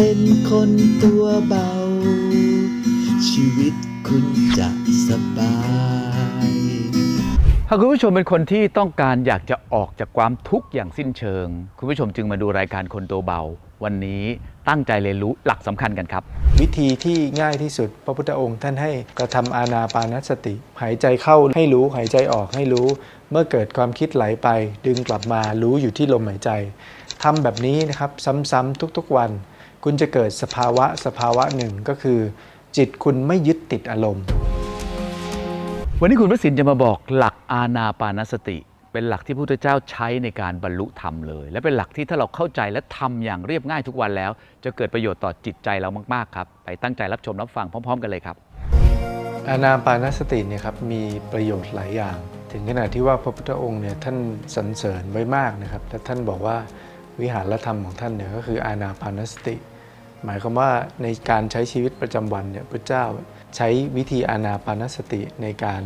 เป็นคนตัวเบา ชีวิตคุณจะสบายหากคุณผู้ชมเป็นคนที่ต้องการอยากจะออกจากความทุกข์อย่างสิ้นเชิง คุณผู้ชมจึงมาดูรายการคนตัวเบา วันนี้ตั้งใจเรียนรู้หลักสำคัญกันครับ วิธีที่ง่ายที่สุด พระพุทธองค์ท่านให้กระทำอานาปานสติ หายใจเข้าให้รู้หายใจออกให้รู้ เมื่อเกิดความคิดไหลไป ดึงกลับมารู้อยู่ที่ลมหายใจทำแบบนี้นะครับซ้ำๆทุกๆวัน คุณจะเกิดสภาวะสภาวะหนึ่งก็คือ จิตคุณไม่ยึดติดอารมณ์ วันนี้คุณพระสินจะมาบอกหลักอาณาปานสติ เป็นหลักที่พระพุทธเจ้าใช้ในการบรรลุธรรมเลย และเป็นหลักที่ถ้าเราเข้าใจและทำอย่างเรียบง่ายทุกวันแล้ว จะเกิดประโยชน์ต่อจิตใจเรามากๆครับไปตั้งใจรับชมรับฟังพร้อม ๆ กันเลยครับ อานาปานสติเนี่ยครับมีประโยชน์หลายอย่าง ถึงขนาดที่ว่าพระพุทธองค์เนี่ยท่านสรรเสริญไว้มากนะครับและท่านบอกว่าวิหารธรรมของท่านเนี่ยก็คืออานาปานสติ หมายความว่าในการใช้ชีวิตประจำวันเนี่ยพระเจ้าใช้วิธีอานาปานสติในการ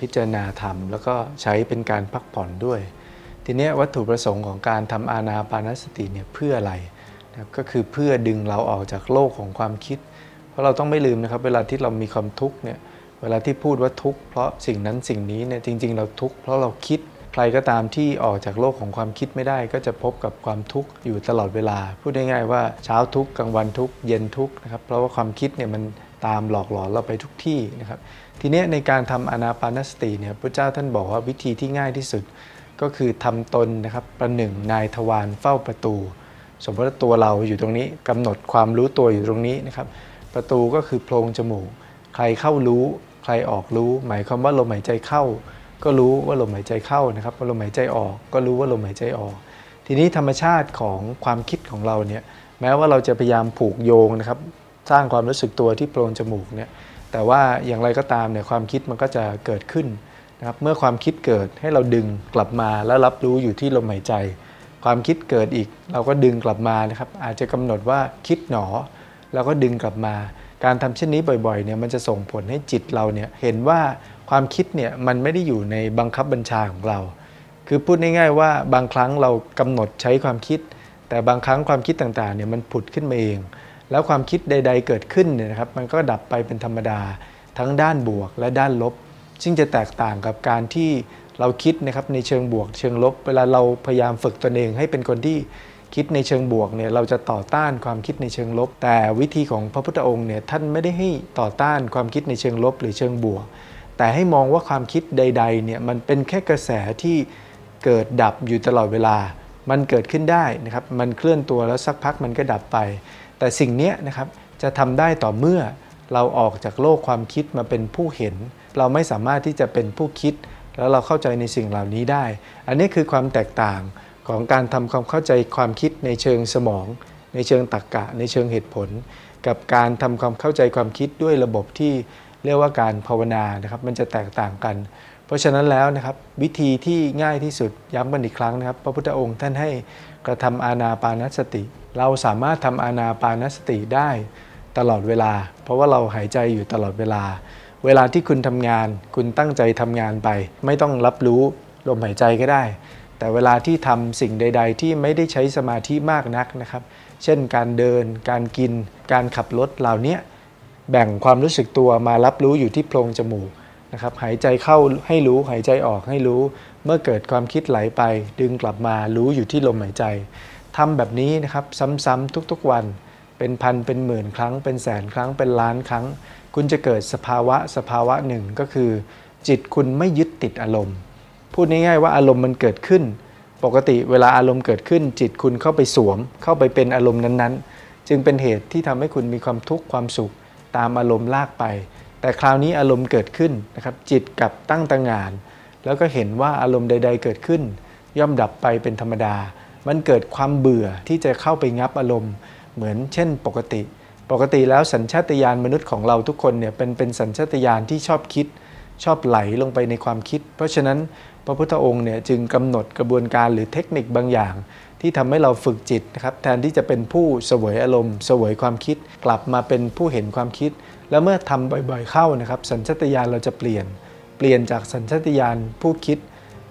พิจารณาธรรม แล้วก็ใช้เป็นการพักผ่อนด้วย ทีเนี้ยวัตถุประสงค์ของการทำอานาปานสติเนี่ยเพื่ออะไรนะครับก็คือเพื่อดึงเราออกจากโลกของความคิด เพราะเราต้องไม่ลืมนะครับเวลาที่เรามีความทุกข์เนี่ยเวลาที่พูดว่าทุกข์เพราะสิ่งนั้นสิ่งนี้เนี่ยจริง ๆ เราทุกข์เพราะเราคิด ใครก็ตามที่ออกจากโลกของความคิดไม่ได้ ก็จะพบกับความทุกข์อยู่ตลอดเวลา พูดง่ายๆว่าเช้าทุกข์กลางวันทุกข์เย็นทุกข์นะครับเพราะว่าความคิดเนี่ยมันตามหลอกหลอนเราไปทุกที่นะครับทีนี้ในการทำอนาปานสติเนี่ยพระเจ้าท่านบอกว่าวิธีที่ง่ายที่สุด ก็คือทำตนนะครับประหนึ่งนายทวารเฝ้าประตู สมมติว่าตัวเราอยู่ตรงนี้กำหนดความรู้ตัวอยู่ตรงนี้นะครับประตูก็คือโพรงจมูก ใครเข้ารู้ ใครออกรู้ หมายความว่าลมหายใจเข้า ก็รู้ว่าลมหายใจเข้านะครับลมหายใจออก ก็รู้ว่าลมหายใจออก ทีนี้ธรรมชาติของความคิดของเราเนี่ยแม้ว่าเราจะพยายามผูกโยงนะครับสร้างความรู้สึกตัวที่โพรงจมูกเนี่ยแต่ว่าอย่างไรก็ตามเนี่ยความคิดมันก็จะเกิดขึ้นนะครับเมื่อความคิดเกิดให้เราดึงกลับมาแล้วรับรู้อยู่ที่ลมหายใจ ความคิดเกิดอีกเราก็ดึงกลับมานะครับอาจจะกำหนดว่าคิดหนอแล้วก็ดึงกลับมา การทำเช่นนี้บ่อยๆเนี่ยมันจะส่งผลให้จิตเราเนี่ยเห็นว่าความคิดเนี่ยมันไม่ได้อยู่ในบังคับบัญชาของเรา คือพูดง่ายๆว่าบางครั้งเรากำหนดใช้ความคิด แต่บางครั้งความคิดต่างๆเนี่ยมันผุดขึ้นมาเอง แล้วความคิดใด ๆ เกิดขึ้นเนี่ยนะครับมันก็ดับไปเป็นธรรมดา ทั้งด้านบวกและด้านลบ ซึ่งจะแตกต่างกับการที่เราคิดนะครับในเชิงบวก เชิงลบ เวลาเราพยายามฝึกตนเองให้เป็นคนที่ คิดในเชิงบวกเนี่ยเราจะต่อต้านความคิดในเชิงลบ แต่วิธีของพระพุทธองค์เนี่ยท่านไม่ได้ให้ต่อต้านความคิดในเชิงลบหรือเชิงบวก แต่ให้มองว่าความคิดใดๆเนี่ยมันเป็นแค่กระแสที่เกิดดับอยู่ตลอดเวลา มันเกิดขึ้นได้นะครับมันเคลื่อนตัวแล้วสักพักมันก็ดับไป แต่สิ่งนี้นะครับจะทำได้ต่อเมื่อเราออกจากโลกความคิดมาเป็นผู้เห็น เราไม่สามารถที่จะเป็นผู้คิด แล้วเราเข้าใจในสิ่งเหล่านี้ได้ อันนี้คือความแตกต่าง ของการทำความเข้าใจความคิดในเชิงสมอง ในเชิงตรรกกะ ในเชิงเหตุผล กับการทำความเข้าใจความคิดด้วยระบบที่เรียกว่าการภาวนานะครับมันจะแตกต่างกัน เพราะฉะนั้นแล้วนะครับวิธีที่ง่ายที่สุดย้ำกันอีกครั้งนะครับ พระพุทธองค์ท่านให้กระทำอานาปานสติ เราสามารถทำอานาปานสติได้ตลอดเวลา เพราะว่าเราหายใจอยู่ตลอดเวลา เวลาที่คุณทำงาน คุณตั้งใจทำงานไป ไม่ต้องรับรู้ลมหายใจก็ได้ แต่เวลาที่ทำสิ่งใด ๆ ที่ไม่ได้ใช้สมาธิมากนักนะครับ เช่นการเดิน การกิน การขับรถเหล่านี้แบ่งความรู้สึกตัวมารับรู้อยู่ที่โพรงจมูกนะครับหายใจเข้าให้รู้หายใจออกให้รู้ เมื่อเกิดความคิดไหลไป ดึงกลับมารู้อยู่ที่ลมหายใจทำแบบนี้นะครับซ้ำๆทุกๆวัน เป็นพันเป็นหมื่นครั้ง เป็นแสนครั้งเป็นล้านครั้ง คุณจะเกิดสภาวะสภาวะหนึ่งก็คือ จิตคุณไม่ยึดติดอารมณ์ พูดง่ายๆว่าอารมณ์มันเกิดขึ้น ปกติเวลาอารมณ์เกิดขึ้น จิตคุณเข้าไปสวม เข้าไปเป็นอารมณ์นั้นๆ จึงเป็นเหตุที่ทำให้คุณมีความทุกข์ความสุขตามอารมณ์ลากไป แต่คราวนี้อารมณ์เกิดขึ้นนะครับจิตกลับตั้งตางาน แล้วก็เห็นว่าอารมณ์ใด ๆ เกิดขึ้น ย่อมดับไปเป็นธรรมดา มันเกิดความเบื่อที่จะเข้าไปงับอารมณ์ เหมือนเช่น ปกติ ปกติแล้วสัญชาตญาณมนุษย์ของเราทุกคนเนี่ยเป็นเป็นสัญชาตญาณที่ชอบคิด ชอบไหลลงไปในความคิด เพราะฉะนั้นพระพุทธองค์เนี่ยจึงกำหนดกระบวนการหรือเทคนิคบางอย่าง ที่ทำให้เราฝึกจิตนะครับแทนที่จะเป็นผู้เสวยอารมณ์เสวยความคิด กลับมาเป็นผู้เห็นความคิด แล้วเมื่อทำบ่อยๆเข้านะครับสัญชาตญาณเราจะเปลี่ยน เปลี่ยนจากสัญชาตญาณผู้คิด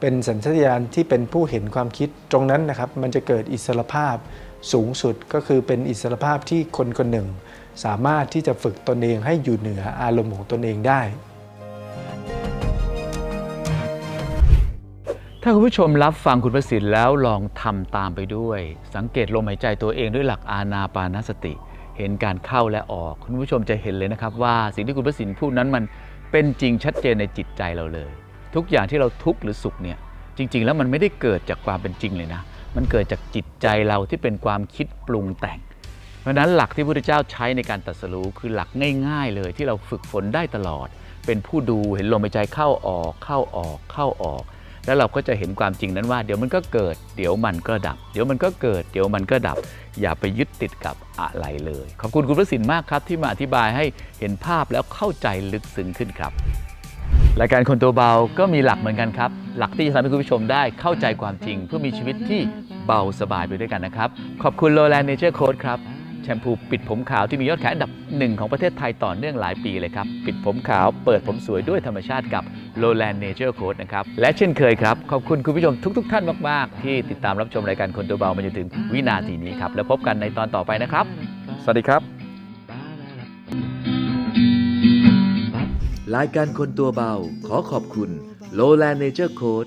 เป็นสัญชาตญาณที่เป็นผู้เห็นความคิด ตรงนั้นนะครับมันจะเกิดอิสรภาพสูงสุดก็คือเป็นอิสรภาพที่คนคนหนึ่ง สามารถที่จะฝึกตนเองให้อยู่เหนืออารมณ์ของตนเองได้ ถ้าคุณผู้ชมรับฟังคุณประสิทธิ์แล้วลองทำตามไปด้วย สังเกตลมหายใจตัวเองด้วยหลักอานาปานสติ เห็นการเข้าและออก คุณผู้ชมจะเห็นเลยนะครับว่าสิ่งที่คุณประสิทธิ์พูดนั้นมันเป็นจริงชัดเจนในจิตใจเราเลย ทุกอย่างที่เราทุกข์หรือสุขเนี่ยจริง ๆ แล้วมันไม่ได้เกิดจากความเป็นจริงเลยนะ มันเกิดจากจิตใจเราที่เป็นความคิดปรุงแต่ง เพราะนั้นหลักที่พระพุทธเจ้าใช้ในการตรัสรู้คือหลักง่าย ๆ เลยที่เราฝึกฝนได้ตลอด เป็นผู้ดูเห็นลมหายใจเข้าออกเข้าออกเข้าออก แล้วเราก็จะเห็นความจริงนั้นว่า เดี๋ยวมันก็เกิด เดี๋ยวมันก็ดับ เดี๋ยวมันก็เกิด เดี๋ยวมันก็ดับ อย่าไปยึดติดกับอะไรเลย ขอบคุณคุณประสิทธิ์มากครับที่มาอธิบายให้เห็นภาพแล้วเข้าใจลึกซึ้งขึ้นครับรายการคนตัวเบาก็มีหลักเหมือนกันครับ หลักที่จะทำให้คุณผู้ชมได้เข้าใจความจริง เพื่อมีชีวิตที่เบาสบายไปด้วยกันนะครับ ขอบคุณ Lowland Nature Coat ครับ แชมพูปิดผมขาวที่มียอดขายอันดับหนึ่งของประเทศไทยต่อเนื่องหลายปีเลยครับ ปิดผมขาวเปิดผมสวยด้วยธรรมชาติกับ Lowland Nature Coat นะครับ และเช่นเคยครับ ขอบคุณคุณผู้ชมทุกๆท่านมาก ๆ ที่ติดตามรับชมรายการคนตัวเบามาจนถึงวินาทีนี้ครับ แล้วพบกันในตอนต่อไปนะครับ สวัสดีครับ รายการคนตัวเบาขอขอบคุณ Lowland Nature Coat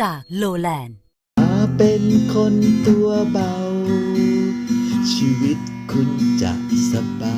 จากโลแลนด์ มาเป็นคนตัวเบา ชีวิตคุณจะสบาย